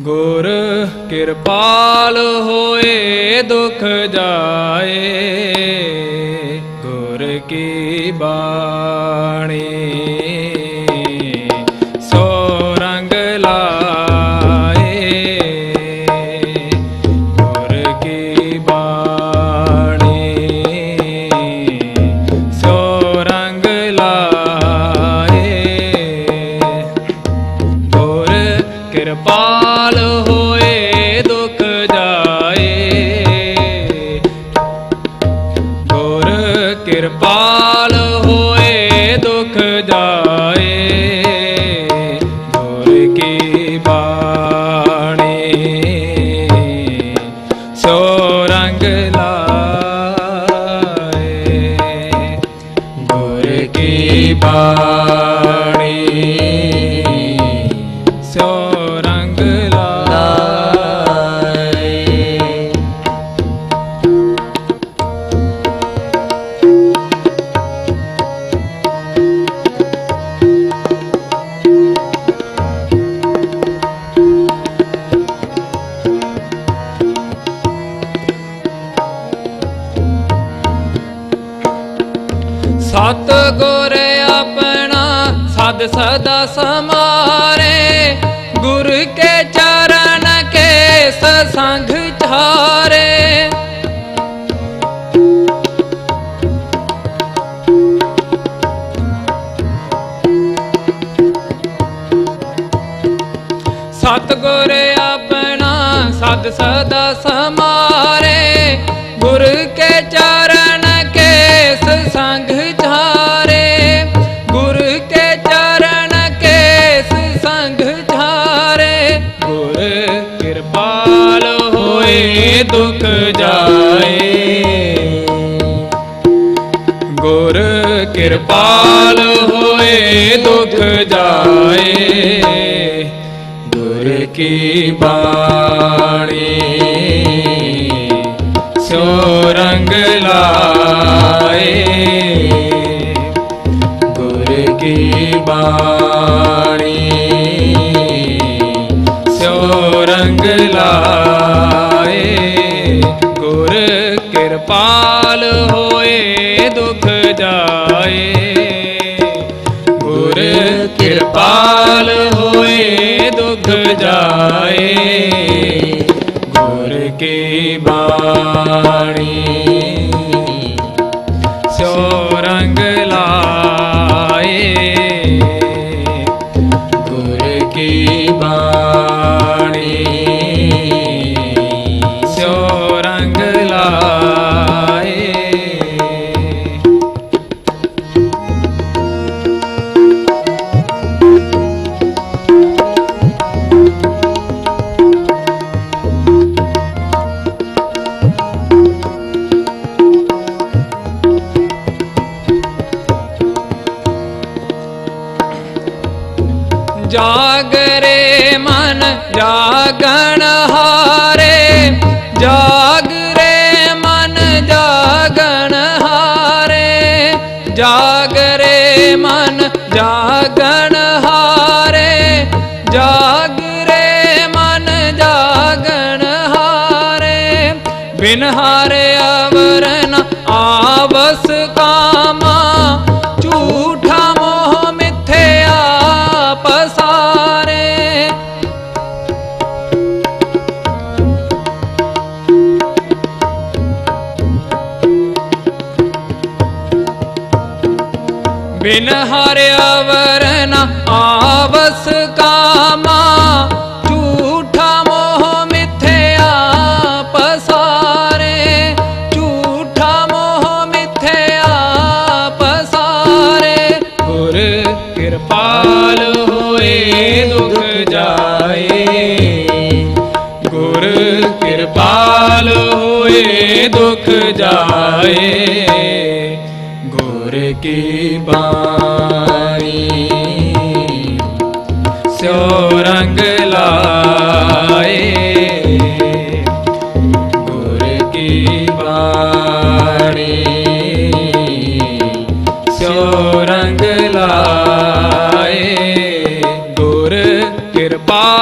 ਗੁਰ ਕਿਰਪਾਲ ਹੋਏ ਦੁਖ ਜਾਏ। ਗੁਰ ਕੀ ਬਾਣੀ ਕਿਰਪਾਲ ਸਦ ਸਦਾ ਸਮਾਰੇ ਗੁਰ ਕੇ ਚਰਨ ਕੇ ਸੰਗ ਚਾਰੇ। ਸਤਗੁਰ ਆਪਣਾ ਸਦ ਸਦਾ ਕਿਰਪਾਲ ਹੋਏ, ਦੁਖ ਜਾਏ। ਗੁਰ ਕੀ ਬਾਣੀ। ਸੋ ਰੰਗ ਲਾਏ। ਗੁਰ ਕੀ ਬਾਣੀ। ਸੋ ਰੰਗ ਲਾਏ ਕੀ ਬਾਣੀ। ਸੋ ਰੰਗ ਜਾਗਰੇ ਮਨ ਜਾਗਣ ਹਾਰੇ। ਜਾਗਰੇ ਮਨ ਜਾਗਣ ਹਾਰੇ। ਜਾਗਰੇ ਮਨ ਜਾਗਣ ਹਾਰੇ। ਜਾਗਰੇ ਮਨ ਜਾਗਣ ਹਾਰੇ। ਬਿਨ ਹਾਰੇ ਅਵਰ ਨ ਆਵਸ ਕਾਮਾ। ਬਿਨ ਹਰਿਆ ਵਰਨ ਆਵਸ ਕਾਮਾ, ਝੂਠਾ ਮੋਹ ਮਿਥਿਆ ਪਸਾਰੇ ਝੂਠਾ ਮੋਹ ਮਿਥਿਆ ਪਸਾਰੇ ਗੁਰ ਕਿਰਪਾਲ ਹੋਏ, ਦੁਖ ਜਾਏ। ਗੁਰ ਕਿਰਪਾਲ ਹੋਏ, ਦੁਖ ਜਾਏ।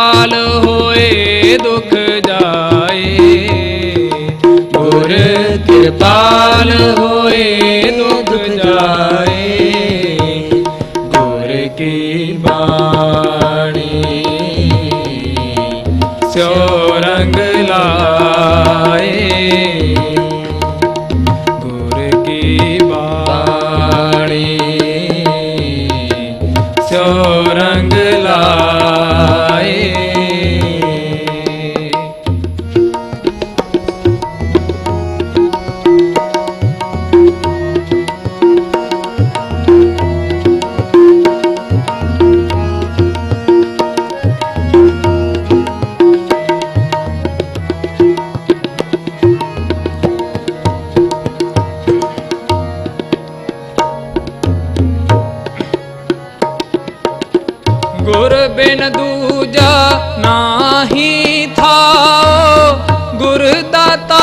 ਲਾਏ ਹੋਏ ਦੁਖ ਜਾਏ। ਗੁਰ ਕਿਰਪਾਲ ਹੋਏ ਦੁਖ ਜਾਏ। ਗੁਰ ਬਿਨ ਦੂਜਾ ਨਾਹੀ ਥਾਓ ਗੁਰ ਦਾਤਾ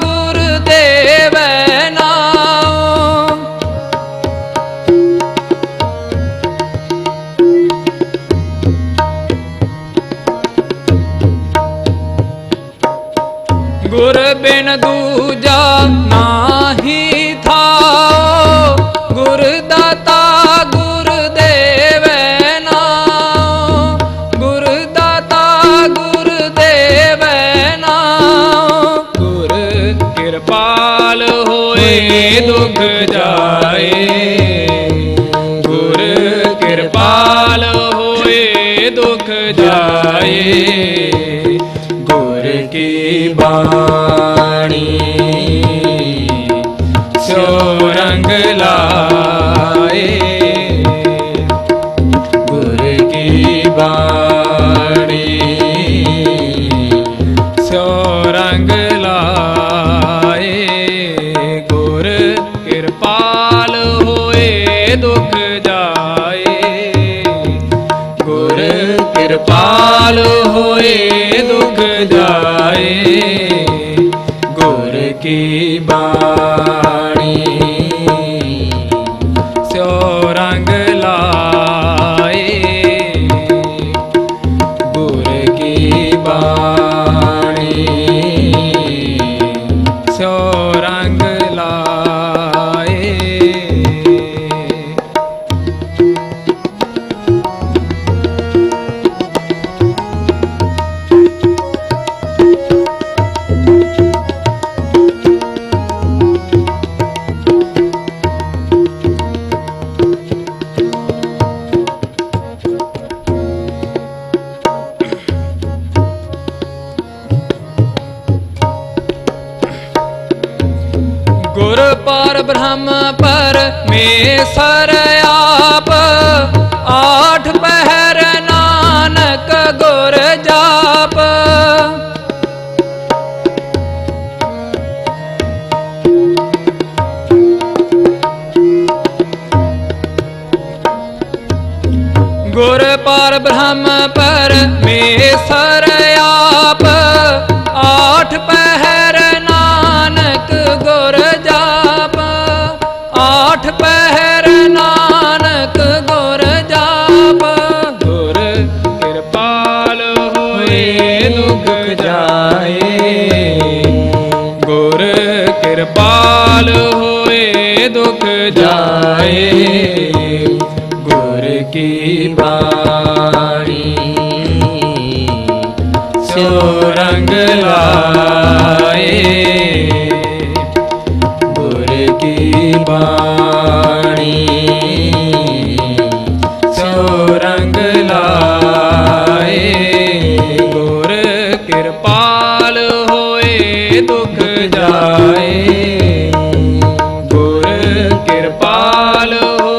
ਗੁਰ ਦੇਵੈ ਨਾਉ। ਗੁਰ ਬਿਨ ਦੂਜਾ ਨਾਹੀ ਹੋਏ ਦੁਖ ਜਾਏ। ਗੁਰ ਕਿਰਪਾਲ ਹੋਏ ਦੁਖ ਜਾਏ। ਗੁਰ ਕੀ ਬਾਣੀ ਸੋ ਰੰਗ ਲਾ ਕਿਰਪਾਲ ਹੋਏ ਦੁਖ ਜਾਏ ਗੁਰ ਕੀ ਬਾਣੀ? ਬ੍ਰਹਮ ਪਰਮੇਸ਼ਰ ਆਪ। ਆਠ ਪਹਿਰ ਨਾਨਕ ਗੁਰ ਜਾਪ। ਗੁਰ ਪਰ ਬ੍ਰਹਮ ਪਰਮੇਸ਼ਰ ਆਪ। ਆਠ ਪਹਿਰ ਦੁਖ ਜਾਏ। ਗੁਰ ਕਿਰਪਾਲ ਹੋਏ ਦੁਖ ਜਾਏ। ਗੁਰ ਕੀ ਬਾਣੀ। ਸੋ ਰੰਗ ਲਾਏ ਕਿਰਪਾਲ ਹੋਏ